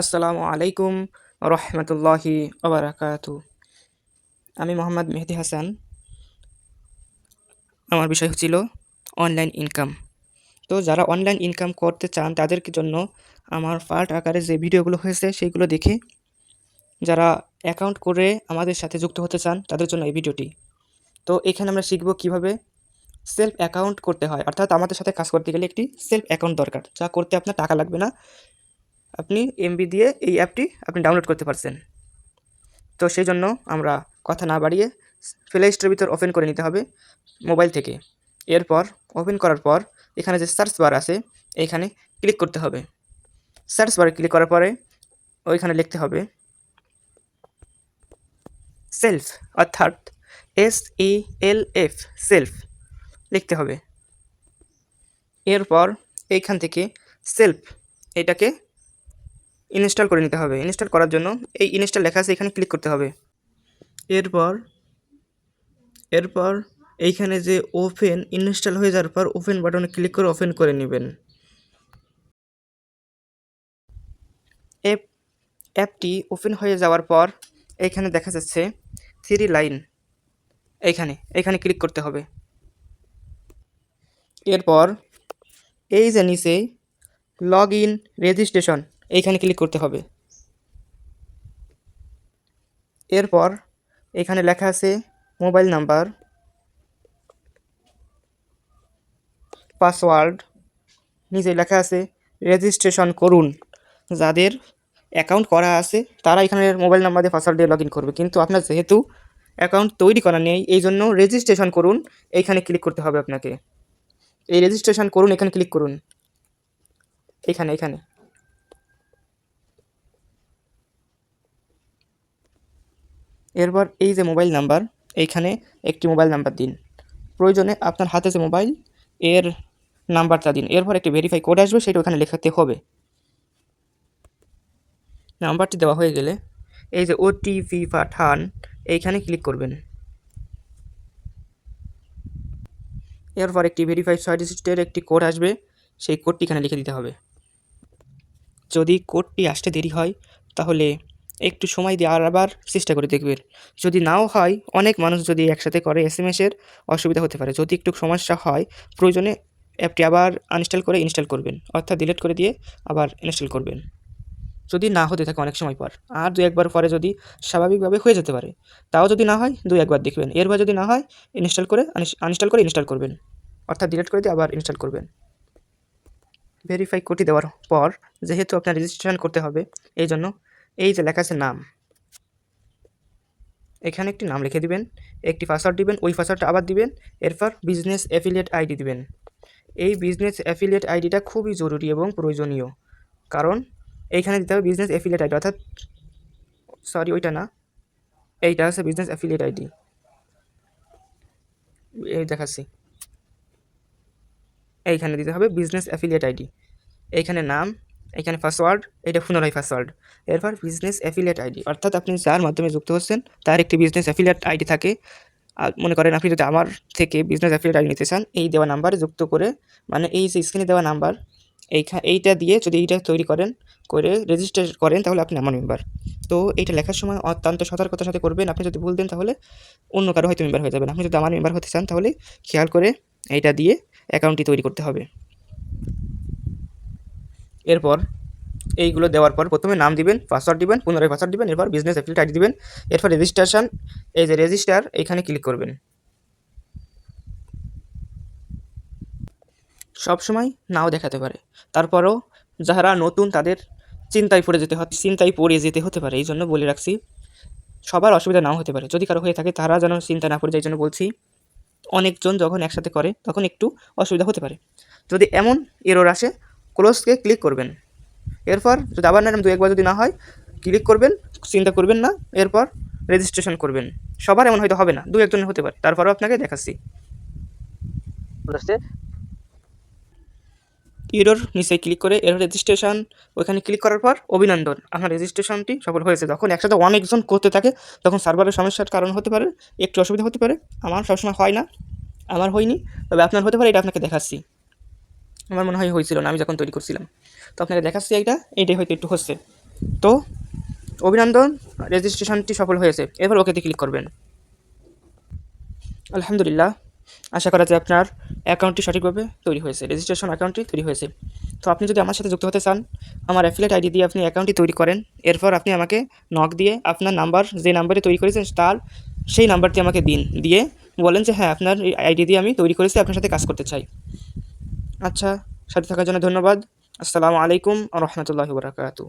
আসসালামু আলাইকুম রহমতুল্লাহি ওবরাকাতু। আমি মোহাম্মদ মেহেদি হাসান। আমার বিষয় হচ্ছিল অনলাইন ইনকাম। তো যারা অনলাইন ইনকাম করতে চান তাদের জন্য আমার পার্ট আকারে যে ভিডিওগুলো হয়েছে সেইগুলো দেখে যারা অ্যাকাউন্ট করে আমাদের সাথে যুক্ত হতে চান, তাদের জন্য এই ভিডিওটি। তো এখানে আমরা শিখব কীভাবে সেলফ অ্যাকাউন্ট করতে হয়। অর্থাৎ আমাদের সাথে কাজ করতে গেলে একটি সেলফ অ্যাকাউন্ট দরকার। যা করতে আপনার টাকা লাগবে না আপনি এমবি দিয়ে এই অ্যাপটি আপনি ডাউনলোড করতে পারছেন। তো সেই জন্য আমরা কথা না বাড়িয়ে প্লে স্টোরের ভিতর ওপেন করে নিতে হবে মোবাইল থেকে। এরপর ওপেন করার পর এখানে যে সার্চ বার আছে এইখানে ক্লিক করতে হবে। সার্চ বারে ক্লিক করার পরে ওইখানে লিখতে হবে সেলফ অর্থাৎ S E L F self লিখতে হবে। এরপর এইখান থেকে সেলফ এটাকে ইনস্টল করে নিতে হবে। ইনস্টল করার জন্য এই ইনস্টল লেখা আছে, এখানে ক্লিক করতে হবে। এরপর এরপর এইখানে যে ওপেন ইনস্টল হয়ে যাওয়ার পর ওপেন বাটনে ক্লিক করে ওপেন করে নেবেন। অ্যাপ, অ্যাপটি ওপেন হয়ে যাওয়ার পর এখানে দেখা যাচ্ছে থ্রি লাইন এইখানে এখানে ক্লিক করতে হবে। এরপর এই যে নিচে লগ ইন রেজিস্ট্রেশন এইখানে ক্লিক করতে হবে। এরপর এখানে লেখা আছে মোবাইল নাম্বার পাসওয়ার্ড নিচে লেখা আছে রেজিস্ট্রেশন করুন। যাদের অ্যাকাউন্ট করা আছে, তারা এখানে মোবাইল নাম্বার দিয়ে পাসওয়ার্ড দিয়ে লগ করবে। কিন্তু আপনার যেহেতু অ্যাকাউন্ট তৈরি করা নেই, এই জন্য রেজিস্ট্রেশন করুন, এইখানে ক্লিক করতে হবে আপনাকে। এই রেজিস্ট্রেশন করুন, এখানে ক্লিক করুন। এখানে এখানে এরপর এই যে মোবাইল নাম্বার, এইখানে একটি মোবাইল নাম্বার দিন। প্রয়োজনে আপনার হাতে যে মোবাইল, এর নাম্বারটা দিন। এরপর একটি ভেরিফাই কোড আসবে, সেটা ওখানে লেখাতে হবে। নাম্বারটি দেওয়া হয়ে গেলে এই যে ওটিপি পাঠান, এইখানে ক্লিক করবেন। এরপর একটি ভেরিফাই ছয় ডিজিটের একটি কোড আসবে, সেই কোডটি এখানে লিখে দিতে হবে। যদি কোডটি আসতে দেরি হয়, তাহলে একটু সময় দিয়ে আর আবার চেষ্টা করে দেখবেন। যদি নাও হয়, অনেক মানুষ যদি একসাথে করে এস এম এসের অসুবিধা হতে পারে। যদি একটু সমস্যা হয়, প্রয়োজনে অ্যাপটি আবার আনইনস্টল করে ইনস্টল করবেন। অর্থাৎ ডিলিট করে দিয়ে আবার ইনস্টল করবেন। যদি না হতে থাকে অনেক সময় পর। আর দু একবার পরে যদি স্বাভাবিকভাবে হয়ে যেতে পারে, তাও যদি না হয়, দু একবার দেখবেন। এরপর যদি না হয় ইনস্টল করে আনইনস্টল করে ইনস্টল করবেন। অর্থাৎ ডিলিট করে দিয়ে আবার ইনস্টল করবেন। ভেরিফাই কোডটি দেওয়ার পর, যেহেতু আপনার রেজিস্ট্রেশন করতে হবে এই জন্য এই যে লেখা আছে নাম। এখানে একটি নাম লিখে দিবেন, একটি পাসওয়ার্ড দিবেন, ওই পাসওয়ার্ডটা আবার দিবেন, এরপর বিজনেস অ্যাফিলিয়েট আইডি দিবেন। এই বিজনেস অ্যাফিলিয়েট আইডিটা খুবই জরুরি এবং প্রয়োজনীয়, কারণ এইখানে দিতে হবে বিজনেস অ্যাফিলিয়েট আইডি অর্থাৎ সরি ওইটা না, এইটা হচ্ছে বিজনেস অ্যাফিলিয়েট আইডি এই দেখাচ্ছি। এইখানে দিতে হবে বিজনেস অ্যাফিলিয়েট আইডি এইখানে নাম এখানে পাসওয়ার্ড এটা পুনরায় পাসওয়ার্ড এরপর বিজনেস অ্যাফিলিয়েট আইডি অর্থাৎ আপনি যার মাধ্যমে যুক্ত হচ্ছেন, তার একটি বিজনেস অ্যাফিলিয়েট আইডি থাকে। আর মনে করেন আপনি যদি আমার থেকে বিজনেস অ্যাফিলিয়েট আইডি নিতে চান, এই দেওয়া নাম্বারে যুক্ত করে মানে এই যে স্ক্রিনে দেওয়া নাম্বার এইখা, এইটা দিয়ে যদি এইটা তৈরি করেন, করে রেজিস্টার করেন, তাহলে আপনি আমার মেম্বার তো এইটা লেখার সময় অত্যন্ত সতর্কতার সাথে করবেন। আপনি যদি ভুল দেন, তাহলে অন্য কারও হয়তো মেম্বার হয়ে যাবেন। আপনি যদি আমার মেম্বার হতে চান, তাহলে খেয়াল করে এইটা দিয়ে অ্যাকাউন্টটি তৈরি করতে হবে। এরপর এইগুলো দেওয়ার পর প্রথমে নাম দিবেন পাসওয়ার্ড দিবেন, পুনরায় পাসওয়ার্ড দিবেন, এরপর বিজনেস অ্যাফিলিয়েট আইডি দিবেন, এরপর রেজিস্ট্রেশন এই যে রেজিস্টার এখানে ক্লিক করবেন। সব সময় নাও দেখাতে পারে। তারপরও যারা নতুন তাদের চিন্তায় পড়ে যেতে হয় চিন্তায় পড়ে যেতে হতে পারে, এই জন্য বলে রাখছি, সবার অসুবিধা নাও হতে পারে। যদি কারও হয়ে থাকে, তারা যেন চিন্তা না পড়ে যায় জন্য বলছি, অনেকজন যখন একসাথে করে, তখন একটু অসুবিধা হতে পারে। যদি এমন এরর আসে ক্লোজকে ক্লিক করবেন। এরপর যদি আবার নাম দু একবার যদি না হয় ক্লিক করবেন চিন্তা করবেন না এরপর রেজিস্ট্রেশন করবেন। সবার এমন হয়তো হবে না দু একজনের হতে পারে তারপরেও আপনাকে দেখাচ্ছি। ইরোর নিচে ক্লিক করে এর রেজিস্ট্রেশন ওইখানে ক্লিক করার পর অভিনন্দন। আপনার রেজিস্ট্রেশনটি সফল হয়েছে। যখন একসাথে অনেকজন করতে থাকে তখন সার্ভারের সমস্যার কারণ হতে পারে একটু অসুবিধা হতে পারে। আমার সবসময় হয় না আমার হয়নি তবে আপনার হতে পারে এটা আপনাকে দেখাচ্ছি। আমার মনে হয় হয়েছিল না, আমি যখন তৈরি করছিলাম। তো আপনাকে দেখাচ্ছি এইটা, এইটাই হয়তো একটু হচ্ছে। তো, অভিনন্দন রেজিস্ট্রেশনটি সফল হয়েছে। এবার ওকেতে ক্লিক করবেন। আলহামদুলিল্লাহ, আশা করা যায় আপনার অ্যাকাউন্টটি সঠিকভাবে তৈরি হয়েছে রেজিস্ট্রেশন অ্যাকাউন্টটি তৈরি হয়েছে। তো আপনি যদি আমার সাথে যুক্ত হতে চান, আমার অ্যাফিলেট আইডি দিয়ে আপনি অ্যাকাউন্টটি তৈরি করেন। এরপর আপনি আমাকে নক দিয়ে আপনার নাম্বার যে নাম্বারে তৈরি করেছেন, তার সেই নাম্বারটি আমাকে দিন। দিয়ে বলেন যে হ্যাঁ আপনার আইডি দিয়ে আমি তৈরি করেছি, আপনার সাথে কাজ করতে চাই। আচ্ছা সাথে থাকার জন্য ধন্যবাদ। আসসালামু আলাইকুম রহমতুল্লাহ বরাকাতু